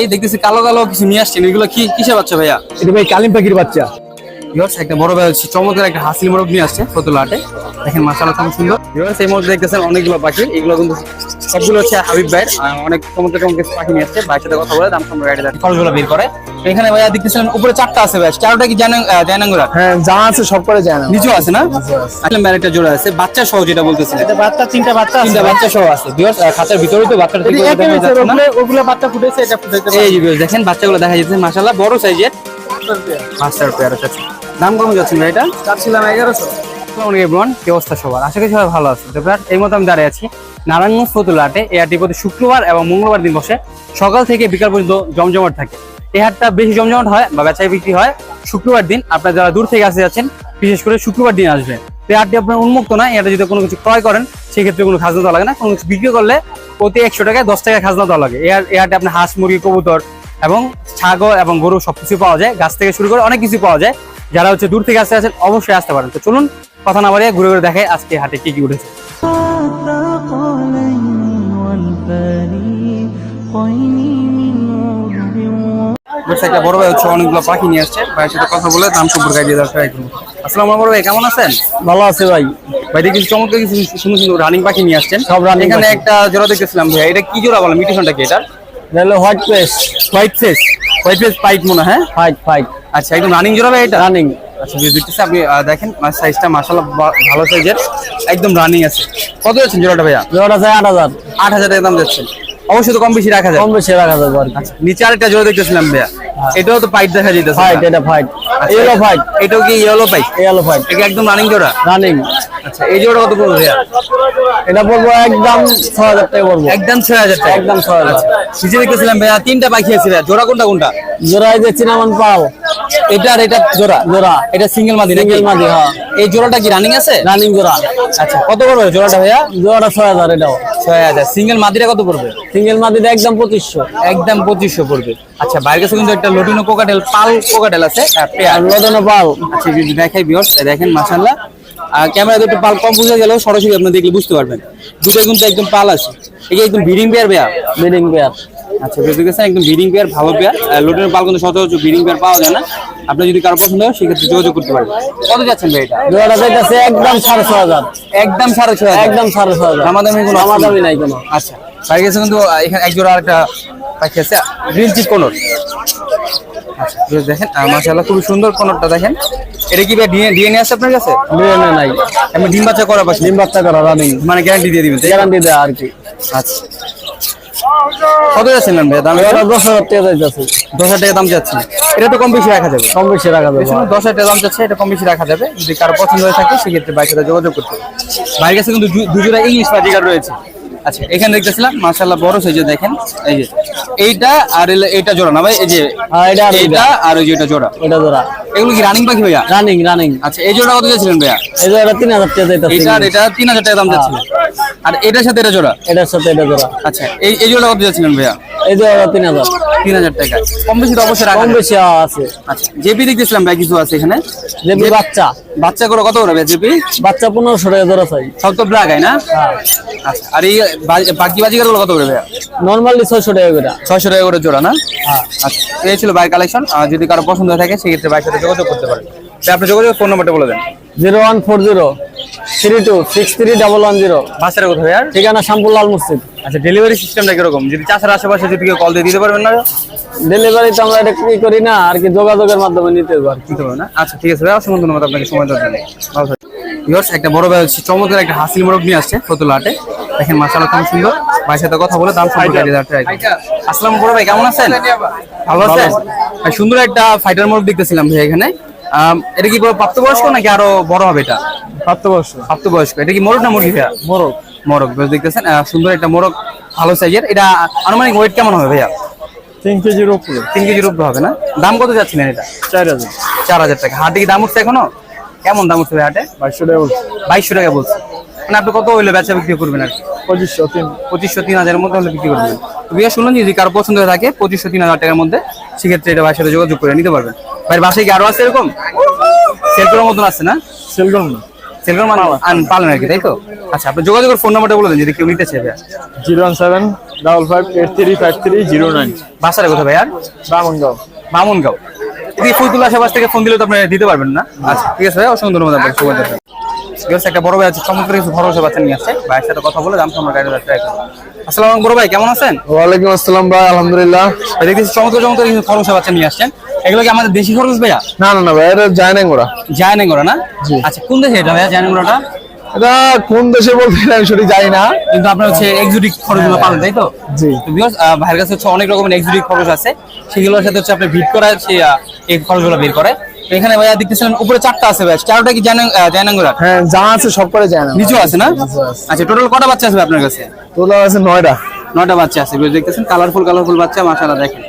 এই দেখতেছি কালো কালো কিছু নিয়ে আসছেন। এগুলো কি কিসের বাচ্চা ভাইয়া? এটা ভাই কালিম পাখির বাচ্চা। ভিউয়ার্স একটা বড় চমৎকার একটা হাসিল মোরগ নিয়ে আসছে ফতুল্লা হাটে। দেখেন মাশাআল্লাহ খুব সুন্দর। ভিউয়ার্স এই মধ্যে দেখতেছেন অনেকগুলো পাখি। এগুলো কিন্তু সবগুলো হচ্ছে হাবিব ভাইয়ের অনেক চমৎকার চমৎকার পাখি নিয়ে আসছে। ভাইয়ের সাথে কথা বলে দাম গাড়ি খরচগুলো বের করে। এখানে ভাইয়া দেখতেছেন উপরে চারটা আছে ভাই চারটা কি জানেন জানাঙ্গুরা হ্যাঁ যা আছে সব করে যায় না নিচেও আছে না? আসলে ম্যারেটটা জোড়া আছে। বাচ্চা সহ যেটা বলতেছিলেন বাচ্চা তিনটা বাচ্চা তিনটা বাচ্চা সহ আছে। ভিউয়ার্স ভিতরেই তো বাচ্চাটা ঠিক করে দেখা যাচ্ছে না? ওগুলো বাচ্চা ফুটেছে এটা ফুটেছে। এই viewers, দেখেন বাচ্চাগুলো দেখা যাচ্ছে মাশাআল্লাহ বড় সাইজের মাস্টার পেয়ার দাম কম যাচ্ছে ভাই এটা? চাচ্ছিলাম এগারোশো। এভরিওয়ান কি অবস্থা সবার? আশা করি সবাই ভালো তো এই মতো আমি দাঁড়িয়ে আছি নারায়ণগঞ্জ এই হাটটি প্রতি শুক্রবার এবং মঙ্গলবার দিন বসে সকাল থেকে বিকাল পর্যন্ত জমজমাট থাকে। এই হাটটা বেশি জমজমাট হয় বা বেচাই বিক্রি হয় শুক্রবার দিন। আপনারা যারা দূর থেকে আসতে যাচ্ছেন বিশেষ করে শুক্রবার দিন আসবেন তো এই হাটটি আপনার উন্মুক্ত না। এটা যদি কোনো কিছু ক্রয় করেন সেক্ষেত্রে কোনো খাজনা দেওয়া লাগে না। কোনো কিছু বিক্রি করলে প্রতি একশো টাকায় দশ টাকা খাজনা দেওয়া লাগে। এই হাটে আপনার হাঁস মুরগি কবুতর এবং ছাগল এবং গরু সবকিছু পাওয়া যায় গাছ থেকে শুরু করে অনেক কিছু পাওয়া যায়। যারা হচ্ছে দূর থেকে আসতে আছেন অবশ্যই আসতে পারেন। তো চলুন কথা না বাড়িয়ে ঘুরে ঘুরে দেখায় আজকে হাটে কি কি উঠেছে। একটা বড় ভাই হচ্ছে অনেকগুলো পাখি নিয়ে আসছে। কথা বলে বড় ভাই কেমন আছেন? ভালো আছে ভাই। ভাই দেখি কিছু সুন্দর সুন্দর রানিং পাখি নিয়ে আসছেন। সব রানিং এখানে একটা জোড়া দেখতেছিলাম ভাই এটা কি জোড়া বলে? মিটিশনটা কি এটা? হলো white paste white face white face pint মনে হয়, হ্যাঁ? ফাইট ফাইট আচ্ছা একদম রানিং জোড়া এটা? রানিং আচ্ছা দেখতেছি আপনি দেখেন সাইজটা ভালো সাইজের একদম রানিং আছে। কত যাচ্ছেন জোড়াটা ভাইয়া? জোড়া চাই আট হাজার। আট হাজার টাকা দাম যাচ্ছেন অবশ্যই তো কম বেশি রাখা যায় কম বেশি রাখা যাবে আর নিচে আরেকটা জোড়া দেখতেছিলাম ভাইয়া। এটাও তো পাইট দেখা যাইতেছে ফাইট এটা ফাইট আচ্ছা, এলো ফাইট এটাও কি ইয়েলো পাইট এলো ফাইট এটা একদম রানিং জোড়া? রানিং আচ্ছা এই জোড়া কত পড়বে এটা পড়ব একদম ছ হাজার টাকা পড়ব। একদম ছয় হাজার টাকা। একদম ছ হাজার। নিচে দেখতেছিলাম ভাইয়া তিনটা পাখি আছে ভাইয়া। জোড়া কোনটা কোনটা? জোড়া এই যে চিনামান পাল। এটা আর এটা জোড়া? জোড়া। এটা সিঙ্গেল মাদি Single মাদি, হ্যাঁ। এই জোড়াটা কি রানিং আছে? রানিং জোড়া। আচ্ছা কত পড়বে জোড়াটা ভাইয়া? জোড়াটা ছয় হাজার এটাও। ছয় হাজার। সিঙ্গেল মাদিটা কত পড়বে? সিঙ্গেল মাদিটা একদম পঁচিশশো। একদম পঁচিশশো পড়বে। আচ্ছা বাইরের কাছে কিন্তু একটা লটিনো কোকাটেল পাল কোকাটেল আছে আর লদনো পাল। আচ্ছা যদি দেখাই বিয়স দেখেন মাশাল্লাহ আর ক্যামেরা দুটো পাল কম বুঝে গেলেও সরাসরি আপনি দেখলে বুঝতে পারবেন। দুটো কিন্তু একদম পাল আছে। এই যে একদম ব্রিডিং পেয়ার ভাইয়া? বিডিং পেয়ার আচ্ছা বুঝতে গেছেন একদম ব্রিডিং পেয়ার ভালো পেয়ার লোটের পাল কিন্তু সচরাচর ব্রিডিং পেয়ার পাওয়া যায় না। আপনি যদি কারও পছন্দ হয় সেক্ষেত্রে যোগাযোগ করতে পারবেন। কত যাচ্ছেন ভাই এটা? জোড়াটা চাইতেছে একদম সাড়ে ছ হাজার। একদম সাড়ে ছ হাজার। একদম সাড়ে ছ হাজার। দামাদামি কোনো option দামাদামি নাই কোনো। আচ্ছা। বাড়ি গেছে কিন্তু এখানে এক জোড়া আরেকটা পাখি আছে। Green cheek conure? দেখেন মাশাআল্লাহ খুবই সুন্দর কোনরটা দেখেন। এটা কি ভাই ডিএনএ আছে আপনার কাছে? ডিএনএ নাই। আমি ডিম বাচ্চা করা পাচ্ছি ডিম বাচ্চা করা রানিং মানে গ্যারান্টি দিয়ে দিবেন গ্যারান্টি দেয় আর কি। আচ্ছা। কত যাচ্ছিলেন ভাই দাম? দশ হাজার টাকা যাইতেছে। দশ হাজার টাকা দাম যাচ্ছে। এটা তো কম বেশি রাখা যাবে। কম বেশি রাখা যাবে। দশ হাজার টাকা দাম যাচ্ছে এটা কম বেশি রাখা যাবে। যদি কারও পছন্দ হয়ে থাকে সেক্ষেত্রে বাইকের যোগাযোগ করতে হবে। বাইরের কাছে কিন্তু দুজোড়া ইংলিশ পার্টিকার রয়েছে। আচ্ছা এখানে দেখতেছিলাম মাশাআল্লাহ বড় সাইজে দেখেন এই যে এইটা আর এটা এইটা জোড়া না ভাই এই যে হ্যাঁ, এটা আর এইটা আর ওই যে এটা জোড়া। এটা জোড়া। এগুলো কি রানিং পাখি ভাইয়া? রানিং রানিং আচ্ছা এই জোড়া কত যাচ্ছিলেন ভাইয়া? এই জোড়া তিন হাজার টাকা যাইতেছে এইটা আর এটা তিন হাজার টাকা দাম যাচ্ছিল আর এটার সাথে এটা জোড়া? এটার সাথে এটা জোড়া। আচ্ছা এই এই জোড়া কত যাচ্ছিলেন ভাইয়া? এই জোড়া তিন হাজার। তিন হাজার টাকা। কম বেশি তো অবশ্যই রাখা কম বেশি আছে। আচ্ছা জেপি দেখতেছিলাম ভাই কিছু আছে এখানে। বাচ্চা বাচ্চা। করে কত করে জেপি? বাচ্চা পনেরোশো টাকা চাই। সব তো ব্ল্যাক না? হ্যাঁ। আচ্ছা আর এই বা- বাকি গুলো কত করে ভাইয়া? নর্মালি ছয়শো টাকা করে। ছয়শো টাকা করে জোড়া না? হ্যাঁ। আচ্ছা এই ছিল বাইক কালেকশন যদি কারও পছন্দ হয়ে থাকে সেক্ষেত্রে বাইকের সাথে যোগাযোগ করতে পারেন। তাই আপনি যোগাযোগ ফোন নাম্বারটা বলে দেন। Zero one four zero three two six three double one zero. বাসাটা কোথায় আর? ঠিকানা শ্যামপুর লাল মসজিদ। আচ্ছা ডেলিভারি সিস্টেমটা কীরকম? যদি চাষের আশেপাশে যদি কেউ কল দিয়ে দিতে পারবেন না? ডেলিভারি তো আমরা এটা কি করি না আর কি যোগাযোগের মাধ্যমে নিতে পারি দিতে পারবেন না? আচ্ছা ঠিক আছে ভাই অসংখ্য ধন্যবাদ আপনাকে সময় দেওয়ার জন্য। ভালো থাকবেন। একটা বড় ভাই হচ্ছে চমৎকার একটা হাসিল মোরগ নিয়ে আসছে ফতুল হাটে। দেখেন মাশাআল্লাহ খুব সুন্দর। ভাইয়ের সাথে কথা বলে দাম আসসালামু বড় ভাই কেমন আছেন? ভালো আছেন? ভাই, সুন্দর একটা ফাইটার মোরগ দেখতেছিলাম ভাই এখানে। এটা কি পুরো প্রাপ্তবয়স্ক নাকি আরও বড় হবে এটা? প্রাপ্তবর্ষ প্রাপ্তবয়স্ক। এটা কি মোরগ না মুরগি ভাইয়া? মোরগ। মোরগ বেশ দেখতেছেন। সুন্দর একটা মোরগ ভালো সাইজের এটা আনুমানিক ওয়েট কেমন হবে ভাইয়া? তিন কেজির উপরে তিন কেজির উপরে হবে না? দাম কত যাচ্ছিলেন এটা? চার হাজার। চার হাজার টাকা। হাটে কি দাম উঠছে এখনও? কেমন দাম উঠছে হাটে? বাইশশো টাকা বলছে। বাইশশো টাকা বলছে। মানে আপনি কত হইলে বেচা বিক্রি করবেন আর কি? পঁচিশশো তিন পঁচিশশো তিন হাজারের মধ্যে হলে বিক্রি করবেন। বিয়ে শুনলেন যদি কারও পছন্দ থাকে পঁচিশশো তিন হাজার টাকার মধ্যে সেক্ষেত্রে এটা সাথে যোগাযোগ করে নিতে পারবেন। ভাইয়ের বাসায় কি আরও আছে এরকম? সেল করার মতন আছে না? সেল করুন না সেলফোন মানে আন- পালেন আর কি তাই তো? আচ্ছা আপনি যোগাযোগের ফোন নাম্বারটা বলে দেন যদি কেউ নিতে চাই zero one seven double five eight three five three zero nine. বাসাটা কোথায় ভাইয়া? বামনগাঁও। মামুনগাঁও এদিকে ফুলতুলা আশেপাশ থেকে ফোন দিলে তো আপনি দিতে পারবেন না। আচ্ছা ঠিক আছে ভাই অসংখ্য ধন্যবাদ আপনাকে একটা বড় ভাই আছে চমৎকার কিছু ভরসা বাচ্চা নিয়ে আসছে। ভাইয়ের সাথে কথা বলে দাম আমরা গাড়ি ট্রাই করব। আসসালাম বড় ভাই কেমন আছেন? ওয়ালাইকুম আসসালাম ভাই আলহামদুলিল্লাহ। দেখতেছি চমৎকার চমৎকার কিছু খরচা বাচ্চা নিয়ে আসছেন। এগুলো কি আমাদের দেশি খরচ ভাইয়া? না না না ভাই এটা না? আচ্ছা কোন দেশে এটা ভাইয়া এটা কোন দেশে বলতে আমি সঠিক জানি না। কিন্তু আপনার হচ্ছে এক্সোটিক খরচগুলো পাবেন তাই তো? জি। আহ, ভাইয়ের কাছে হচ্ছে অনেক রকমের এক্সোটিক খরচ আছে। সেগুলোর সাথে হচ্ছে আপনি ভিট করা সেই এই খরচগুলো বের করে। এখানে ভাইয়া দেখতেছিলেন উপরে চারটা আছে ভাই চারটা কি জায়নাঙ্গুলার হ্যাঁ যা আছে সব করে যায় না? নিচু আছে। না আচ্ছা টোটাল কটা বাচ্চা আছে আপনার কাছে? তোলা আছে নয়টা। নয়টা বাচ্চা আছে দেখতেছেন? কালারফুল কালারফুল বাচ্চা মাশাআল্লাহ দেখেন।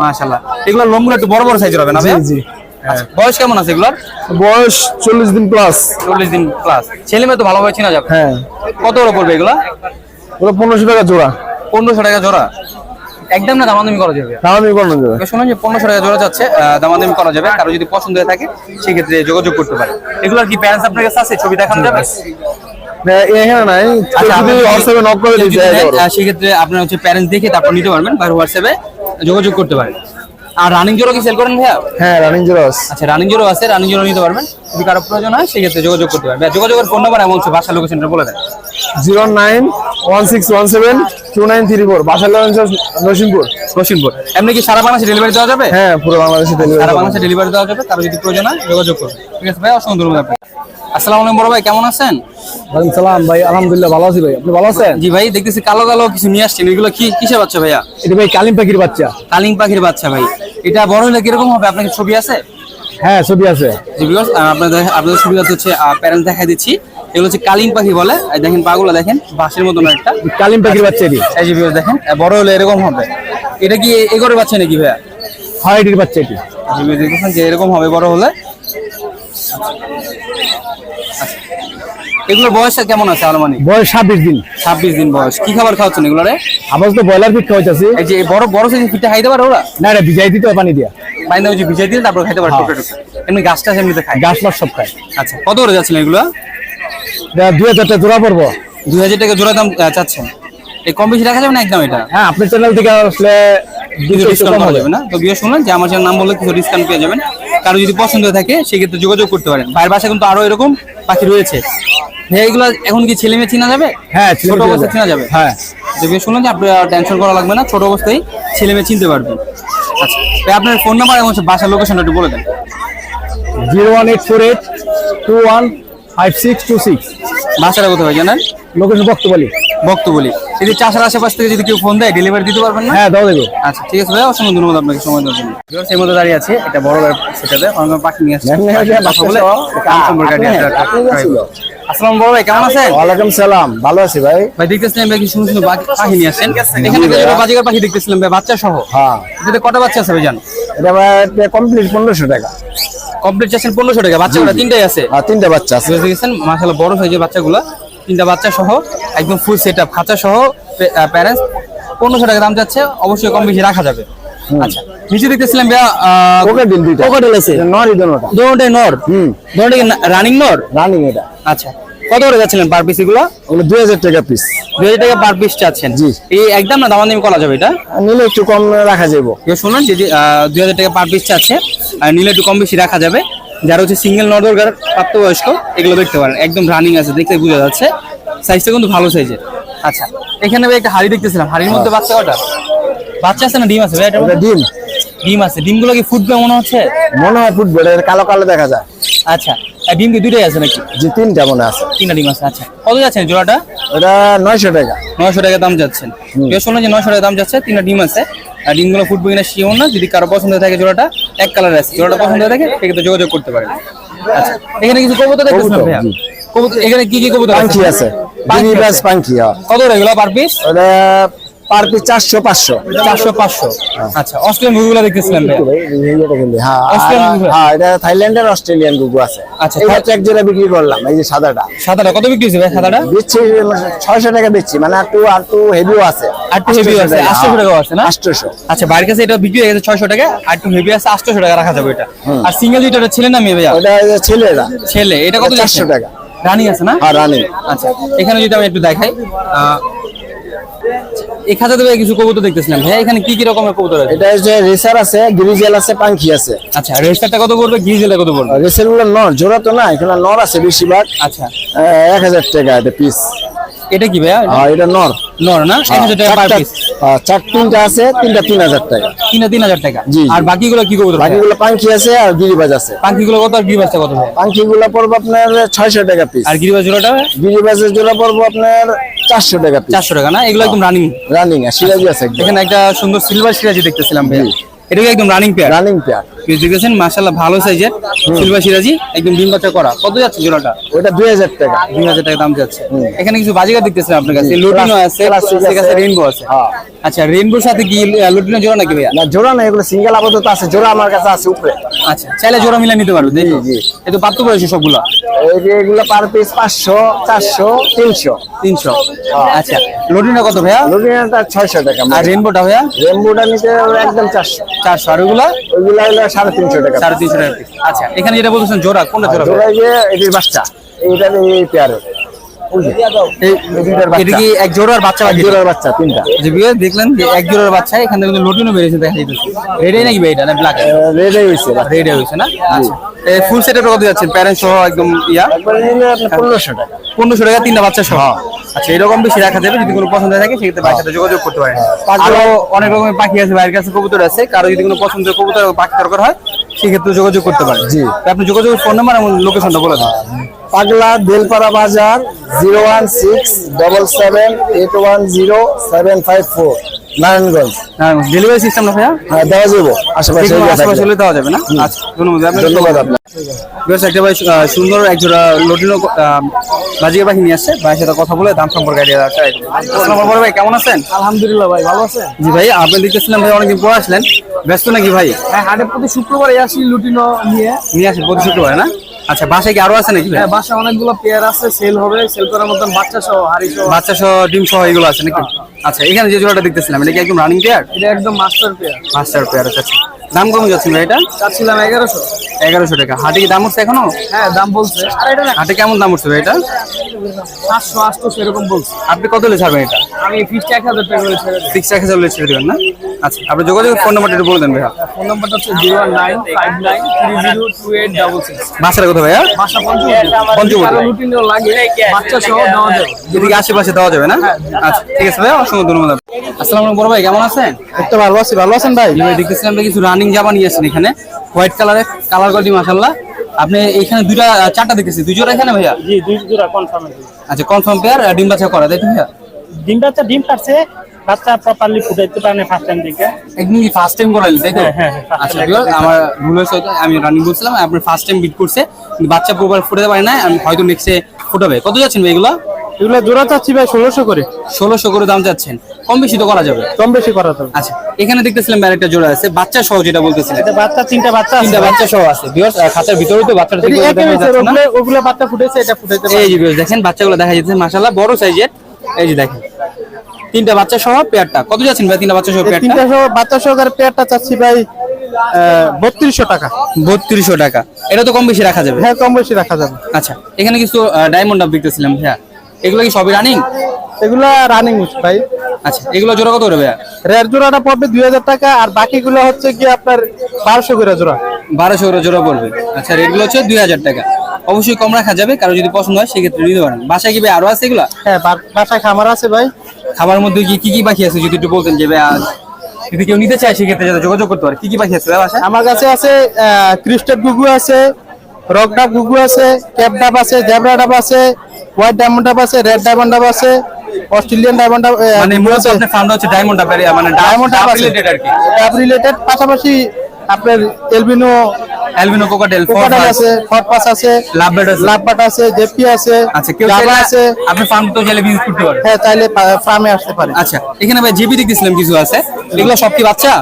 মাশাআল্লাহ। এগুলো লোমগুলো একটু বড় বড় সাইজের হবে না ভাই জি। আচ্ছা, বয়স কেমন আছে এগুলোর? বয়স চল্লিশ দিন প্লাস চল্লিশ দিন প্লাস ছেলে মেয়ে তো ভালোভাবে চেনা যাবে। হ্যাঁ। কত করে পড়বে এগুলো? ওগুলো পনেরোশো টাকা জোড়া। পনেরোশো টাকা জোড়া। একদম না দামাদামি করা যাবে? দামি বানানো যাবে। শুনুন যে পনেরোশো টাকা জোড়া যাচ্ছে দামাদামি করা যাবে কারও যদি পছন্দ হয়ে থাকে সেক্ষেত্রে যোগাযোগ করতে পারে। এগুলোর কি প্যারেন্টস আপনার কাছে আছে? ছবি দেখানো যাবে? আচ্ছা, করে সেক্ষেত্রে আপনার হচ্ছে প্যারেন্টস দেখে তারপর নিতে পারবেন বা হোয়াটসঅ্যাপে যোগাযোগ করতে পারেন। আর রানিং জোড়া কি সেল করেন ভাইয়া? হ্যাঁ রানিং জেরক্স আচ্ছা রানিং জোড়া আছে রানিং জোড়া নিতে পারবেন। যদি কারও প্রয়োজন হয় সেক্ষেত্রে যোগাযোগ করতে পারবেন যোগাযোগের ফোন নাম্বার এমন হচ্ছে বাসা লোকেশনটা বলে দেন। Zero nine one six one seven two nine three four বাসার নরসিংপুর রসিনপুর এমনি কি সারা বাংলাদেশে ডেলিভারি দেওয়া যাবে? হ্যাঁ পুরো বাংলাদেশে সারা ডেলিভারি বাংলাদেশে ডেলিভারি দেওয়া যাবে কারও যদি প্রয়োজন হয় যোগাযোগ করবেন ঠিক আছে ভাই অসংখ্য ধন্যবাদ আসসালামু আলাইকুম বড় ভাই কেমন আছেন? ওয়ালাইকুম সালাম ভাই আলহামদুলিল্লাহ ভালো আছি ভাই। আপনি ভালো আছেন? জি ভাই দেখতেছি কালো কালো কিছু নিয়ে আসছেন। এগুলো কি কিসের বাচ্চা ভাইয়া? এটা ভাই কালিম পাখির বাচ্চা। কালিং পাখির বাচ্চা ভাই। এটা বড় হলে কীরকম হবে? আপনার ছবি আছে? হ্যাঁ ছবি আছে। জি আহ, আপনাদের আপনাদের সুবিধা হচ্ছে প্যারেন্টস দেখাই দিচ্ছি। এগুলো হচ্ছে কালিং পাখি বলে। দেখেন পাগুলো দেখেন বাঁশের মতন একটা। কালিম পাখির বাচ্চা এটি। এই যে দেখেন বড় হলে এরকম হবে। এটা কি এগোর বাচ্চা নাকি ভাইয়া? বাচ্চা এটি। যে যে এরকম হবে বড় হলে। এগুলোর বয়স কেমন আছে আনুমানিক? বয়স ছাব্বিশ দিন। ছাব্বিশ দিন বয়স। কি খাবার খাওয়াচ্ছেন এগুলোরে? আবার তো ব্রয়লার পিট খাওয়াইতেছি। এই যে বড় বড় সাইজের ফিটটা খাইতে পারে ওরা? না এটা ভিজাই দিতে পানি দিয়া। ওই যে ভিজাই দিলে তারপর খাইতে পারে হ্যাঁ। এমনি গাছটা এমনিতে খায়। গাছ সব খায়। আচ্ছা কত করে যাচ্ছেন এগুলো? দুই হাজার টাকা জোড়া পড়ব দুই হাজার টাকা জোড়া দাম চাচ্ছেন। এই কম বেশি রাখা যাবে না একদম এটা? হ্যাঁ আপনার চ্যানেল থেকে আসলে ডিসকাউন্ট পাওয়া যাবে না? তো শুনলেন যে আমার নাম বললে কিছু ডিসকাউন্ট পেয়ে যাবেন। কারও যদি পছন্দ থাকে সেক্ষেত্রে যোগাযোগ করতে পারেন। ভাইয়ের বাসায় কিন্তু আরও এরকম পাখি রয়েছে। এগুলো এখন কি ছেলে মেয়ে চেনা যাবে? হ্যাঁ ছোট অবস্থায় চেনা যাবে? হ্যাঁ। বিয়ে শুনলেন যে আপনার টেনশন করা লাগবে না ছোট অবস্থায় ছেলে মেয়ে চিনতে পারবেন আচ্ছা ভাই আপনার ফোন নাম্বার এবং বাসার লোকেশনটা একটু বলে দেন। Zero one eight four eight two one five six two six. বাসাটা কোথায় জানেন? লোকেশন যদি চাষার আশেপাশ থেকে যদি কেউ ফোন দেয় ডেলিভারি দিতে পারবেন না? হ্যাঁ দাও দেবো আচ্ছা ঠিক আছে ভাই অসংখ্য ধন্যবাদ আপনাকে সময় দেওয়ার জন্য। Viewers, এর দাঁড়িয়ে আছে এটা বড় সেটাতে অনেক পাখি নিয়ে আসছে। ম্যাম, ম্যাম, ম্যাম, কথা বলে বাচ্চা কাম সম্পর্কে আপনি- একটা- একটা- আপনি একটা- ছিল। আসসালামু বড় ভাই কেমন আছেন? ওয়ালাইকুম সালাম ভালো আছি ভাই। ভাই দেখতেছিলাম ভাই কি সুন্দর সুন্দর পাখি পাখি নিয়ে আসছেন। এখানে তো বাজিকার পাখি দেখতেছিলাম ভাই বাচ্চা সহ হ্যাঁ। এটাতে কটা বাচ্চা আছে ভাই জান? এটা ভাই কমপ্লিট পনেরোশো টাকা। কমপ্লিট চাচ্ছেন পনেরোশো টাকা বাচ্চাগুলো তিনটাই আছে। আর তিনটা বাচ্চা আছে। দেখেছেন মাসাল্লাহ বড় সাইজের বাচ্চাগুলো। তিনটা বাচ্চা সহ একদম ফুল সেট আপ খাঁচা সহ প্যারেন্টস পনেরোশো টাকা দাম যাচ্ছে অবশ্যই কম বেশি রাখা যাবে। আচ্ছা নিচে দেখতেছিলাম কোকাটেল আছে। নর দোনোটা দোনোটাই নর? হুম। দোনোটাই রানিং নর? রানিং এটা। আচ্ছা। কত করে যাচ্ছিলেন পার পিস এগুলো? ওগুলো দুই হাজার টাকা পিস দুই হাজার টাকা পার পিস চাচ্ছেন। জি। এই একদম না দামাদামি করা যাবে এটা? নিলে একটু কম রাখা যাব শুনুন যে দুই হাজার টাকা পার পিস চাচ্ছে আর নিলে একটু কম বেশি রাখা যাবে। যারা হচ্ছে সিঙ্গেল নদরগার প্রাপ্তবয়স্ক এগুলো দেখতে পারেন। একদম রানিং আছে দেখতে বোঝা যাচ্ছে। সাইজটা কিন্তু ভালো সাইজের আচ্ছা এখানে ভাই একটা হাড়ি দেখতেছিলাম। হাড়ির মধ্যে বাচ্চা কটা বাচ্চা আছে না ডিম আছে? ভাই এটা ডিম। ডিম আছে। ডিমগুলো কি ফুটবে মনে হচ্ছে? মনে হয় ফুটবে কালো কালো দেখা যায়। আচ্ছা ডিম কি দুইটাই আছে নাকি? যে তিনটা মনে আছে। তিনটা ডিম আছে আচ্ছা। কত যাচ্ছেন জোড়াটা? ওটা নয়শো টাকা। নয়শো টাকা দাম যাচ্ছেন কেউ শুনলেন যে নয়শো টাকা দাম যাচ্ছে তিনটা ডিম আছে। আর ডিমগুলো ফুটবো কিনা শিওর না যদি কারও পছন্দ থাকে জোড়াটা এক কালার আছে। জোড়াটা পছন্দ হয়ে থাকে সেক্ষেত্রে যোগাযোগ করতে পারেন। আচ্ছা এখানে কিছু কবুতর দেখতেছেন কবুতর, ভাইয়া? কবুতর এখানে কি কি কবুতর পাঙ্খি আছে। পাঙ্খি হ্যাঁ। কত এগুলো পার পিস ওটা পার পিস চারশো পাঁচশো। চারশো পাঁচশো। আচ্ছা অস্ট্রেলিয়ান মুভিগুলো দেখতেছিলাম ভাইয়া হ্যাঁ হ্যাঁ এটা থাইল্যান্ডের অস্ট্রেলিয়ান গুগু আছে। আচ্ছা, এক জোড়া বিক্রি করলাম এই যে সাদাটা। সাদাটা কত বিক্রি হয়েছে ভাই সাদাটা? দিচ্ছি ছয়শো টাকা দিচ্ছি মানে আর একটু হেভিও আছে। একটু heavy আছে, 800 টাকাও আছে না? আটশোশো আচ্ছা বাড়ির কাছে এটা বিক্রি হয়ে গেছে ছয়শো টাকা একটু হেভি আছে আটশো টাকা রাখা যাবে এটা। আর সিঙ্গেল যেটা ছেলে না মেয়ে ভাইয়া? ওটা যে ছেলেরা ছেলে এটা কত চারশো টাকা। রানিং আছে না? আর রানিং। আচ্ছা এখানে যদি আমি একটু দেখাই এই খাঁচাতে ভাই কিছু কবুতর দেখতেছিলাম। ভাই এখানে কি কি রকমের কবুতর আছে? এটা হচ্ছে রেসার আছে গ্রিজেল আছে পাঙ্খি আছে। আচ্ছা রেজিস্টারটা কত পড়বে? গিজেলটা কত পড়বে? রেসারগুলো নর জোড়া তো না এখানে নর আছে বেশিরভাগ। আচ্ছা। এক হাজার টাকা এটা পিস এটা কি ভাইয়া? এটা নর। নর না? এক হাজার টাকা পার পিস চার তিনটা আছে তিনটা তিন হাজার টাকা। তিন তিন হাজার টাকা। আর বাকিগুলো কি ভাই বাকিগুলো পাঙ্কি আছে আর গিরিবাজ আছে। পাখিগুলো কত আর গিরিবাজটা কত ভাই গুলো পড়ব আপনার ছয়শো টাকা পিস আর গিরিবাজ জোড়াটা গিরিবাজের জোড়া পড়ব আপনার চারশো টাকা পিস চারশো টাকা না? এগুলো একদম রানিং রানিং আর সিরাজি আছে এখানে একটা সুন্দর সিলভার সিরাজি দেখতেছিলাম ভাই। এটা কি একদম রানিং পেয়ার রানিং পেয়ার দেখতেছেন মাশাআল্লাহ ভালো সাইজের সিলভার সিরাজি একদম ডিম বাচ্চা করা। কত যাচ্ছে জোড়াটা? ওটা দুই হাজার টাকা। দুই হাজার টাকা দাম যাচ্ছে। এখানে কিছু বাজিকার দেখতেছিলাম আপনার কাছে? লুটিনো আছে আছে। রেইনবো আছে। হ্যাঁ। আচ্ছা রেইনবোর সাথে কি লুটিনো জোড়া নাকি ভাইয়া? না জোড়া না এগুলো সিঙ্গেল আপাতত আছে জোড়া আমার কাছে আছে উপরে। আচ্ছা চাইলে জোড়া মিলে নিতে পারো দেখো জি। এ তো প্রাপ্ত বয়সী সবগুলো। এগুলো পার পিস পাঁচশো চারশো তিনশো। তিনশো। আচ্ছা লুটিনো কত ভাইয়া? রুবিনাটা ছয়শো টাকা আর রেইনবোটা ভাইয়া? রেমবোটা নিতে একদম চারশো। চারশো। আর ওগুলা? ওইগুলো হলো সাড়ে তিনশো টাকা সাড়ে তিনশো টাকা আচ্ছা এখানে যেটা বলতেছেন জোড়া কোনটা জোড়া? জোড়া যে এটির বাচ্চা এইটা এই পেয়ারের এক জোড়ার বাচ্চা জোড়ার বাচ্চা তিনটা। দেখলেন যে এক জোড়ার বাচ্চা এখান থেকে কিন্তু লুটিনো বেরিয়েছে দেখা যেতেছে রেডে নাকি এটা না ব্ল্যাক রেডে হয়েছে রেডি হয়েছে না? আচ্ছা। ফুল সেটের কত যাচ্ছেন? প্যারেন্ট সহ একদম ইয়া? পনেরোশো টাকা পনেরোশো টাকা তিনটা বাচ্চা সহ। আচ্ছা এরকম বেশি রাখা যাবে যদি কোনো পছন্দ থাকে সেক্ষেত্রে বাচ্চার সাথে যোগাযোগ করতে পারেন। আরও অনেক রকমের পাখি আছে ভাইয়ের কাছে কবুতর আছে কারও যদি কোনো পছন্দের কবুতর পাখি দরকার হয় সেক্ষেত্রে যোগাযোগ করতে পারেন। জি। আপনি যোগাযোগের ফোন নাম্বার এবং লোকেশনটা বলে দেন। পাগলা বেলপাড়া বাজার zero one six double seven eight one zero seven five four Narayanganj. Delivery system না ভাইয়া? হ্যাঁ দেওয়া যাব। আশেপাশে আশেপাশে হলে দেওয়া যাবে না? আচ্ছা ধন্যবাদ আপনাকে। ধন্যবাদ আপনার বেশ একটা ভাই সুন্দর এক জোড়া লটিনো বাজিয়ে পাখি নিয়ে আসছে। ভাইয়ের সাথে কথা বলে দাম সম্পর্কে আইডিয়া ভাই কেমন আছেন? আলহামদুলিল্লাহ ভাই ভালো আছেন? জি ভাই আপনি দেখতেছিলাম ভাই অনেকদিন পর আসলেন। ব্যস্ত নাকি ভাই? হ্যাঁ হাটের প্রতি শুক্রবারে আসি লুটিনো নিয়ে। নিয়ে আসেন প্রতি শুক্রবার না? আচ্ছা বাসায় কি আরও আছে নাকি হ্যাঁ বাসায় অনেকগুলো পেয়ার আছে সেল হবে সেল করার মতন বাচ্চা সহ হাড়ি সহ। বাচ্চা সহ ডিম সহ এগুলো আছে নাকি? আচ্ছা এখানে যে জোড়াটা দেখতেছিলাম এটা কি একদম রানিং পেয়ার এটা একদম মাস্টার পেয়ার মাস্টার পেয়ার আছে আচ্ছা। দাম কম যাচ্ছে ভাই এটা? চাচ্ছিলাম এগারোশো। এগারোশো টাকা। হাটে কি দাম উঠছে এখনও? হ্যাঁ দাম বলছে। আর এটা হাটে কেমন দাম উঠছে ভাই এটা? সাতশো আটশো এরকম বলছে। আপনি কত হলে ছাড়বেন এটা? আমি ফিক্সড এক হাজার টাকা ছেড়ে দিই এক হাজার হলে ছেড়ে দেবেন না? আচ্ছা আপনি যোগাযোগের ফোন নাম্বারটা একটু বলে দেন ভাইয়া। ফোন নাম্বারটা হচ্ছে zero one nine five nine three zero two eight double six. বাসার কথা ভাইয়া? বাসা পঞ্চবটি পঞ্চবটি। লাগে বাচ্চা সহ দেওয়া যাবে। এদিকে আশেপাশে দেওয়া যাবে না? আচ্ছা ঠিক আছে ভাই অসংখ্য ধন্যবাদ। আসসালামু আলাইকুম বড় ভাই কেমন আছেন? তো ভালো আছি ভালো আছেন ভাই? ভাই দেখতেছিলাম কিছু রানিং জামা নিয়ে আসছেন এখানে। হোয়াইট কালারের কালার কোয়ালিটি মাশাআল্লাহ। আপনি এখানে দুইটা চারটা দেখতেছি। দুই জোড়া এখানে ভাইয়া? জি দুই জোড়া কনফার্ম আচ্ছা কনফার্ম পেয়ার ডিম বাচ্চা করা তাই তো ভাইয়া? ডিম বাচ্চা ডিম পারছে বাচ্চা প্রপারলি ফুটাইতে পারে ফার্স্ট টাইম দিকে একদম কি ফার্স্ট টাইম করাইলেন তাই তো? হ্যাঁ, হ্যাঁ, হ্যাঁ, আচ্ছা আমার ভুল হয়েছে আমি রানিং বলছিলাম আপনি ফার্স্ট টাইম বিট করছে বাচ্চা প্রপার ফুটাতে পারে না আমি হয়তো নেক্সটে ফুটাবে। কত যাচ্ছেন ভাই এগুলো? এগুলো জোড়া চাচ্ছি ভাই ষোলোশো করে। ষোলোশো করে দাম যাচ্ছেন। কম বেশি তো করা যাবে? কম বেশি করা তো আচ্ছা এখানে দেখতেছিলাম একটা জোড়া আছে বাচ্চা সহ যেটা বলতেছিলেন। এটা বাচ্চা তিনটা বাচ্চা তিনটা বাচ্চা সহ আছে। ভিউয়ার্স খাঁচার ভিতরে তো বাচ্চাটা ঠিক না। ওগুলো- বাচ্চা ফুটেছে এটা পারে এই যে দেখেন বাচ্চাগুলো দেখা যাচ্ছে মাশাআল্লাহ বড় সাইজের এই যে দেখেন তিনটা বাচ্চা সহ পেয়ারটা। কত যাচ্ছেন ভাই তিনটা বাচ্চা সহ পেয়ারটা? তিনটা সহ বাচ্চা সহকারে পেয়ারটা চাচ্ছি ভাই বত্রিশশো টাকা। বত্রিশশো টাকা। এটা তো কম বেশি রাখা যাবে? হ্যাঁ কম বেশি রাখা যাবে। আচ্ছা এখানে কিছু ডায়মন্ড আপ দেখতেছিলাম ভাইয়া। এগুলো কি সবই রানিং এগুলা রানিং ভাই। আচ্ছা এগুলো জোড়া কত ভাইয়া? রেড জোড়াটা পড়বে দুই হাজার টাকা আর বাকিগুলো হচ্ছে কি আপনার বারোশো করে জোড়া। বারোশো করে জোড়া পড়বে। আচ্ছা রেটগুলো হচ্ছে দুই হাজার টাকা। অবশ্যই কম রাখা যাবে কারও যদি পছন্দ হয় সেক্ষেত্রে নিতে পারেন। বাসায় কি ভাই আরও আছে এগুলা? হ্যাঁ বাসায় খামার আছে ভাই। খাবার মধ্যে কি কি কি পাখি আছে যদি একটু বলতেন যে ভাই যদি কেউ নিতে চায় সেক্ষেত্রে যাতে যোগাযোগ করতে পারে। কি কি পাখি আছে বাসায়? আমার কাছে আছে ক্রিস্টেড গুগু আছে রক ডাব গুগু আছে ক্যাপ ডাব আছে জেব্রা ডাব আছে হোয়াইট ডায়মন্ড ডাব আছে রেড ডায়মন্ড ডাব আছে অস্ট্রেলিয়ান ডায়মন্ড ডাব মানে মূলত আপনার ফার্মটা হচ্ছে ডায়মন্ড আপ মানে ডায়মন্ড ডাব রিলেটেড আর কি। ডাব রিলেটেড পাশাপাশি আপনার এলবিনো অ্যালবিনো কোকাটেল কোকাডাল আছে ফটপাস আছে লাভবার্ড আছে। লাভবাট আছে জেপি আছে আচ্ছা কেউ চাইলে আছে। আপনি ফার্ম তো চাইলে বিজনেস করতে পারেন। হ্যাঁ চাইলে ফার্মে আসতে পারে আচ্ছা এখানে ভাই জিবি দেখতেছিলাম কিছু আছে। এগুলো সব কি বাচ্চা?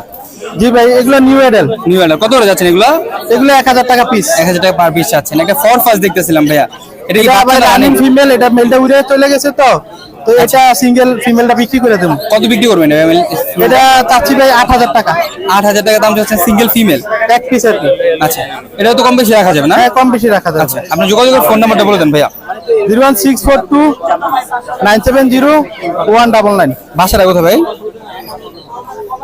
জি ভাই এগুলো নিউ এডেল নিউ এলার কত করে যাচ্ছেন এগুলো? এগুলো এক হাজার টাকা পিস এক হাজার টাকা পার পিস চাচ্ছেন একটা ফর ফার্স্ট দেখতেছিলাম ভাইয়া। এটা রানিং ফিমেল এটা মেলটা উড়ে চলে গেছে তো। তো এটা সিঙ্গেল ফিমেলটা বিক্রি করে দেবো। কত বিক্রি করবেন এটা চাচ্ছি ভাই আট হাজার টাকা। আট হাজার টাকা দাম চাচ্ছেন সিঙ্গেল ফিমেল এক পিস আর কি। আচ্ছা এটাও তো কম বেশি রাখা যাবে না? হ্যাঁ কম বেশি রাখা যাবে। আচ্ছা আপনার যোগাযোগের ফোন নাম্বারটা বলে দেন ভাইয়া। Zero one six four two nine seven zero one double nine. ভাষাটা কোথায় ভাই?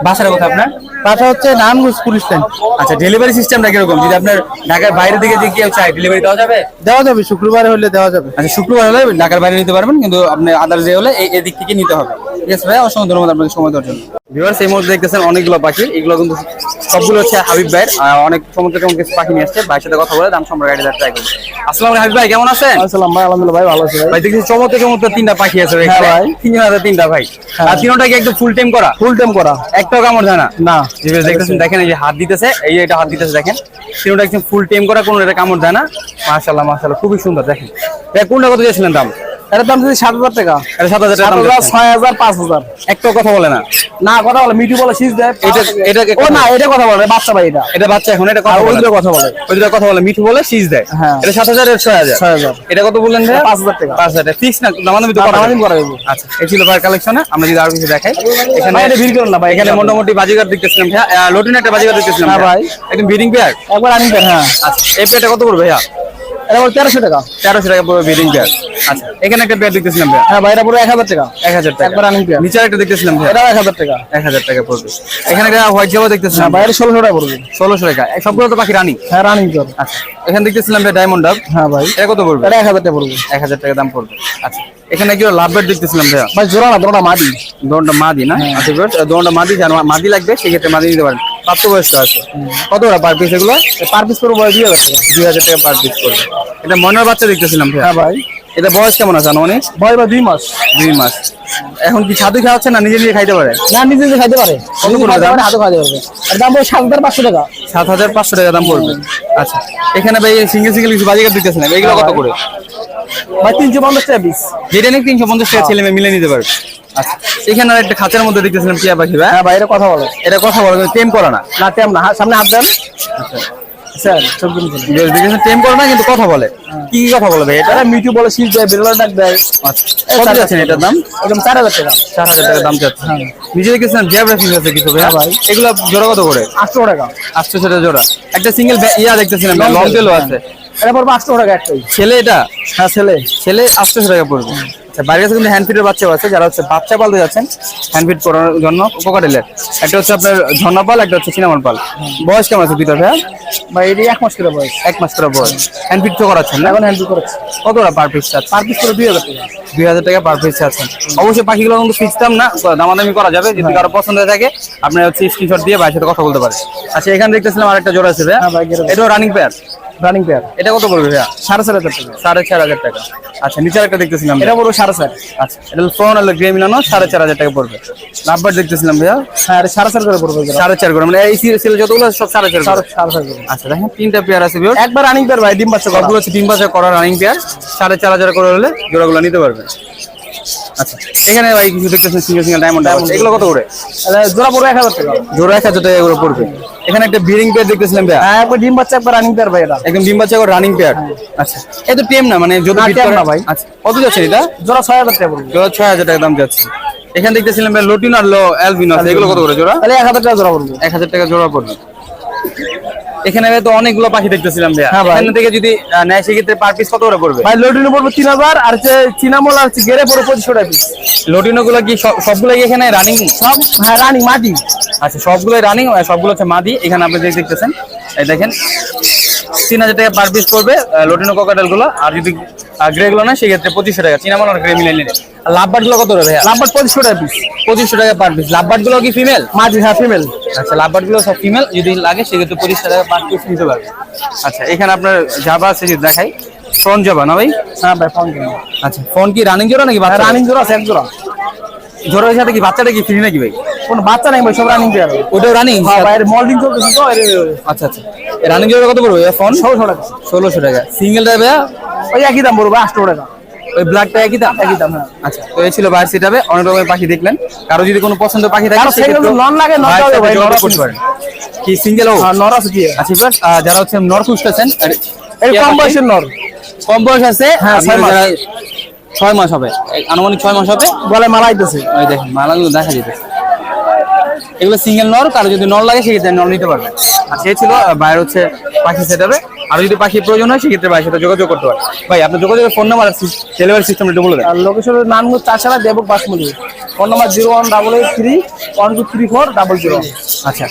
বাসাটা কোথায় আপনার? বাসা হচ্ছে নারায়ণগঞ্জ পুলিশ লাইন আচ্ছা ডেলিভারি সিস্টেমটা কীরকম? যদি আপনার ঢাকার বাইরে থেকে যে কেউ চায় ডেলিভারি দেওয়া যাবে? দেওয়া যাবে শুক্রবার হলে দেওয়া যাবে। আচ্ছা শুক্রবার হলে ঢাকার বাইরে নিতে পারবেন কিন্তু আপনার আদার যে হলে এই এদিক থেকে নিতে হবে। ঠিক ভাই অসংখ্য ধন্যবাদ আপনাকে সময় দেওয়ার জন্য। ভিউয়ার্স এই মুহূর্তে দেখতেছেন অনেকগুলো পাখি। এগুলো কিন্তু সবগুলো হচ্ছে হাবিব ভাইয়ের। অনেক সমুদ্র কিছু পাখি নিয়ে আসছে। ভাইয়ের সাথে কথা বলে দাম সম্পর্কে গাড়ি ট্রাই করব। আসসালাম হাবিব ভাই কেমন আছেন? আসসালাম ভাই আলহামদুলিল্লাহ ভাই ভালো আছি ভাই। ভাই দেখছি চমৎকার চমৎকার তিনটা পাখি আছে ভাই হ্যাঁ ভাই। তিন হাজার তিনটা ভাই? আর তিনটা কি একদম ফুল টাইম করা? ফুল টাইম করা। একটাও কামড় না? দেখতেছেন দেখেন এই যে হাত দিতেছে এই এটা হাত দিতেছে দেখেন। তিনটা একদম ফুল টাইম করা কোনো এটা কামড় দেয় না। মাশাআল্লাহ মাশাআল্লাহ খুবই সুন্দর দেখেন। ভাই কোনটা কত দিয়েছিলেন দাম? এটার দাম যদি সাত হাজার টাকা। এটা সাত হাজার সাত হাজার ছয় হাজার পাঁচ হাজার। একটাও কথা বলে না। না কথা বলে মিঠু বলে শীষ দেয়। এটা এটাকে ও না এটা কথা বলে বাচ্চা ভাই এটা। এটা বাচ্চা এখন এটা কথা বলে কথা বলে। ওই দুটো কথা বলে মিঠু বলে শীষ দেয়। হ্যাঁ। এটা সাত হাজার ছয় হাজার। ছয় হাজার। এটা কত বললেন ভাই পাঁচ হাজার টাকা। পাঁচ হাজার। ফিক্স না দামাদামি তো করা করা যাবে। আচ্ছা এই ছিল ভাই কালেকশনে আমরা যদি আরও কিছু দেখাই এখানে ভাই, এটা ভিড় করুন না ভাই, এখানে মোটামুটি বাজিগার দেখতেছিলাম আহ, লটিন একটা বাজিগার দেখতেছিলাম হ্যাঁ, ভাই ভাই। একদম বিডিং পেয়ার একবার আনি হ্যাঁ। আচ্ছা এই পেয়ারটা কত পড়বে ভাইয়া? এটা বলে তেরোশো টাকা। তেরোশো টাকা পড়বে বিডিং পেয়ার আচ্ছা এখানে একটা পেয়ার দেখতেছিলাম ভাইয়া। হ্যাঁ ভাই এটা পুরো এক হাজার টাকা। এক হাজার টাকা। একবার running pair। নিচে একটা দেখতেছিলাম ভাইয়া। এটাও এক হাজার টাকা। এক হাজার টাকা পড়বে। এখানে একটা হোয়াইট জাবা দেখতেছিলাম হ্যাঁ বাইরে ষোলোশো টাকা পড়বে। ষোলোশো টাকা। সবগুলো তো পাখি রানি হ্যাঁ রানিং আচ্ছা এখানে দেখতেছিলাম ভাই ডায়মন্ড ডাব হ্যাঁ ভাই। এটা কত পড়বে? এটা এক হাজার টাকা পড়বে। এক হাজার টাকা দাম পড়বে। আচ্ছা এখানে কি লাভ বেড দেখতেছিলাম ভাই জোড়া না জোড়া মাদি। মাদি না? আচ্ছা মাদি লাগবে সেক্ষেত্রে মাদি নিতে পারেন। প্রাপ্তবয়স্ক আছে। কত ওরা পার পিস এগুলো? পার পিস করে বয় দুই হাজার টাকা দুই হাজার টাকা পার পিস করবে এটা বাচ্চা দেখতেছিলাম হ্যাঁ ভাই। এটা বয়স কেমন আছে অনেক ভয় ভাই দুই মাস। দুই মাস। এখন কি ছাদু খাওয়াচ্ছে না নিজে নিজে খাইতে পারে? না নিজে নিজে খাইতে পারে। কত করে দাম? আর পড়বে সাত হাজার পাঁচশো টাকা। সাত হাজার পাঁচশো টাকা দাম পড়বে। আচ্ছা। এখানে ভাই সিঙ্গেল সিঙ্গেল কিছু বাজিকার দিতেছিলাম এগুলো কত করে? ভাই তিনশো পঞ্চাশ টাকা পিস যেটা নিয়ে তিনশো পঞ্চাশ টাকা ছেলে মেয়ে মিলে নিতে পারবে। আচ্ছা এখানে একটা খাঁচার মধ্যে দেখতেছিলাম টিয়া পাখি ভাই। হ্যাঁ ভাই এটা কথা বলে। এটা কথা বলো টেম করে না। না টেম না সামনে হাত দেন। স্যার দেখেছেন টেম করে না কিন্তু কথা বলে। কি কি কথা বলে ভাই? এটা এটা মিঠু বলে শীষ দেয় বেরোলা ডাক দেয়। আচ্ছা কত যাচ্ছেন এটার দাম? একদম চার হাজার টাকা। চার হাজার টাকা দাম চাচ্ছে নিজে দেখেছিলাম জ্যাবরা ফিস আছে কিছু ভাই। ভাই। এগুলো জোড়া কত করে? আটশো টাকা। আটশো সেটা জোড়া। একটা সিঙ্গেল ইয়া দেখতেছিলাম Long লং tail, টেলও হ্যাঁ। আছে। এটা পড়বে আটশো টাকা একটাই ছেলে এটা? হ্যাঁ ছেলে। ছেলে আটশোশো টাকা পড়বে। আচ্ছা বাইরে কাছে কিন্তু হ্যান্ড ফিটের বাচ্চাও আছে যারা হচ্ছে বাচ্চা পালতে যাচ্ছেন হ্যান্ড ফিট করানোর জন্য কোকাটেলের একটা হচ্ছে আপনার ঝর্ণা পাল একটা হচ্ছে সিনামন পাল। বয়স কেমন আছে দুইটা ভাইয়া? ভাই এটি এক মাস করে বয়স। এক মাস করে বয়স। হ্যান্ড ফিট তো করাচ্ছেন না? এখন হ্যান্ডেল করেছে কতটা পার পিস চাচ্ছেন? পার পিস করে দুই হাজার টাকা। দুই হাজার টাকা পার পিস আছেন অবশ্যই পাখিগুলো কিন্তু ফিক্স দাম না দামাদামি করা যাবে। যদি কারও পছন্দ হয়ে থাকে আপনার হচ্ছে স্ক্রিনশট দিয়ে ভাইয়ের সাথে কথা বলতে পারেন। আচ্ছা এখানে দেখতেছিলাম আরেকটা জোড়া আছে ভাইয়া। হ্যাঁ ভাই, এটাও রানিং পেয়ার রানিং পেয়ার এটা কত পড়বে ভাইয়া? সাড়ে চার হাজার টাকা। সাড়ে চার হাজার টাকা। আচ্ছা নিচে একটা দেখতেছিলাম এটা পড়বে সাড়ে চার। আচ্ছা এটা ফোন হলো গ্রে মিলানো সাড়ে চার হাজার টাকা পড়বে। নাম্বার দেখতেছিলাম ভাইয়া। হ্যাঁ সাড়ে চার করে পড়বে সাড়ে চার করে মানে এই সিরিয়াল যতগুলো সব সাড়ে চার সাড়ে। চার করে। আচ্ছা দেখেন তিনটা পেয়ার আছে বিয়ার একবার রানিং পেয়ার ভাই ডিম বাচ্চা করা। হচ্ছে তিন বছর করা রানিং পেয়ার সাড়ে চার হাজার করে হলে জোড়াগুলো নিতে পারবে। আচ্ছা এখানে ভাই কিছু দেখতেছেন সিঙ্গেল সিঙ্গেল ডায়মন্ড এগুলো কত করে? জোড়া পড়বে এক হাজার টাকা। জোড়া এক হাজার টাকা করে পড়বে। এখানে একটা বিরিং পেয়ার দেখতেছিলাম ভাইয়া। হ্যাঁ একবার ডিম বাচ্চা একবার রানিং পেয়ার ভাই এটা। একদম ডিম বাচ্চা করে রানিং পেয়ার আচ্ছা এই তো টেম না মানে যদি tame করে- না ভাই। আচ্ছা কত যাচ্ছে এটা? জোড়া ছয় হাজার টাকা পড়বে। জোড়া ছয় হাজার টাকা দাম যাচ্ছে। এখানে দেখতেছিলাম ভাই লোটিন আর লো অ্যালবিনো আছে এগুলো কত করে জোড়া? তাহলে এক হাজার টাকা জোড়া পড়বে। এক হাজার টাকা জোড়া পড়বে। এখানে তো অনেকগুলো পাখি দেখতেছিলাম হ্যাঁ ভাই। এখান থেকে যদি নেয় সেক্ষেত্রে পার পিস কত করে পড়বে? ভাই পড়বে তিন হাজার আর হচ্ছে চিনামল আর পড়বে পঁচিশশো টাকা পিস লোটিনো গুলো কি সব- সবগুলো এখানে রানিং সব হ্যাঁ রানিং মাটি আচ্ছা সবগুলো রানিং সবগুলো হচ্ছে মাদি। এখানে আপনি দেখতেছেন এই দেখেন তিন হাজার টাকা পার পিস পড়বে লোটিনো কোকাটালগুলো আর যদি গ্রে গুলো না সেক্ষেত্রে পঁচিশশো টাকা। চিনামন আর গ্রে মিলে নিলে। আর লাভবার্ডগুলো কত করে ভাইয়া? লাভবার পঁচিশশো টাকা পিস পঁচিশশো টাকা পার পিস লাভবার্ডগুলো কি ফিমেল মাটি হ্যাঁ ফিমেল আচ্ছা লাভবার্ডগুলো সব ফিমেল যদি লাগে সেক্ষেত্রে পঁচিশশো টাকা পার পিস নিতে পারবে। আচ্ছা এখানে আপনার জাবা আছে যদি দেখাই। ফ্রন্ট জাবা না ভাই? হ্যাঁ ভাই ফোন আচ্ছা ফোন কি রানিং জোড়া নাকি বাচ্চা? রানিং জোড়া আছে এক জোড়া জোড়ার সাথে কি বাচ্চাটা কি ফ্রি নাকি ভাই? কোন বাচ্চা নাই ভাই সব রানিং পেয়ার ওটাও রানিং হ্যাঁ ভাই মল্ডিং করতেছে তো আচ্ছা আচ্ছা। রানিং জোড়া কত পড়বে ফোন ষোলোশো টাকা। ষোলোশো টাকা। সিঙ্গেল টাইপে ওই একই দাম পড়বে আটশো টাকা। ওই ব্ল্যাকটা একই দাম একই দাম হ্যাঁ। আচ্ছা তো এই ছিল বাইর অনেক রকমের পাখি দেখলেন। কারও যদি কোনো পছন্দ পাখি থাকে সেক্ষেত্রে single লাগে, ভাইয়ের ভাই, করতে পারেন। কি সিঙ্গেল ও? আর নর আছে কি আচ্ছা এবার যারা হচ্ছে নর খুঁজতেছেন কম বয়সের নর। কম বয়স আছে হ্যাঁ, ছয় মাস। হবে আনুমানিক ছয় মাস হবে। গলায় মালা আইতেছে। ওই দেখেন মালাগুলো দেখা যেতে এগুলো সিঙ্গেল নর কারও যদি নর লাগে সেক্ষেত্রে নর নিতে পারবে আর সে ছিল ভাইয়ের হচ্ছে পাখি সেট হবে আর যদি পাখি প্রয়োজন হয় সেক্ষেত্রে ভাই সাথে যোগাযোগ করতে পারে ভাই আপনার যোগাযোগের ফোন নাম্বার ডেলিভারি সিস্টেম একটু বলে দেন। লোকেশনের হচ্ছে তাছাড়া দেবক বাসমুলি phone number zero one double eight three one two three four double zero আচ্ছা।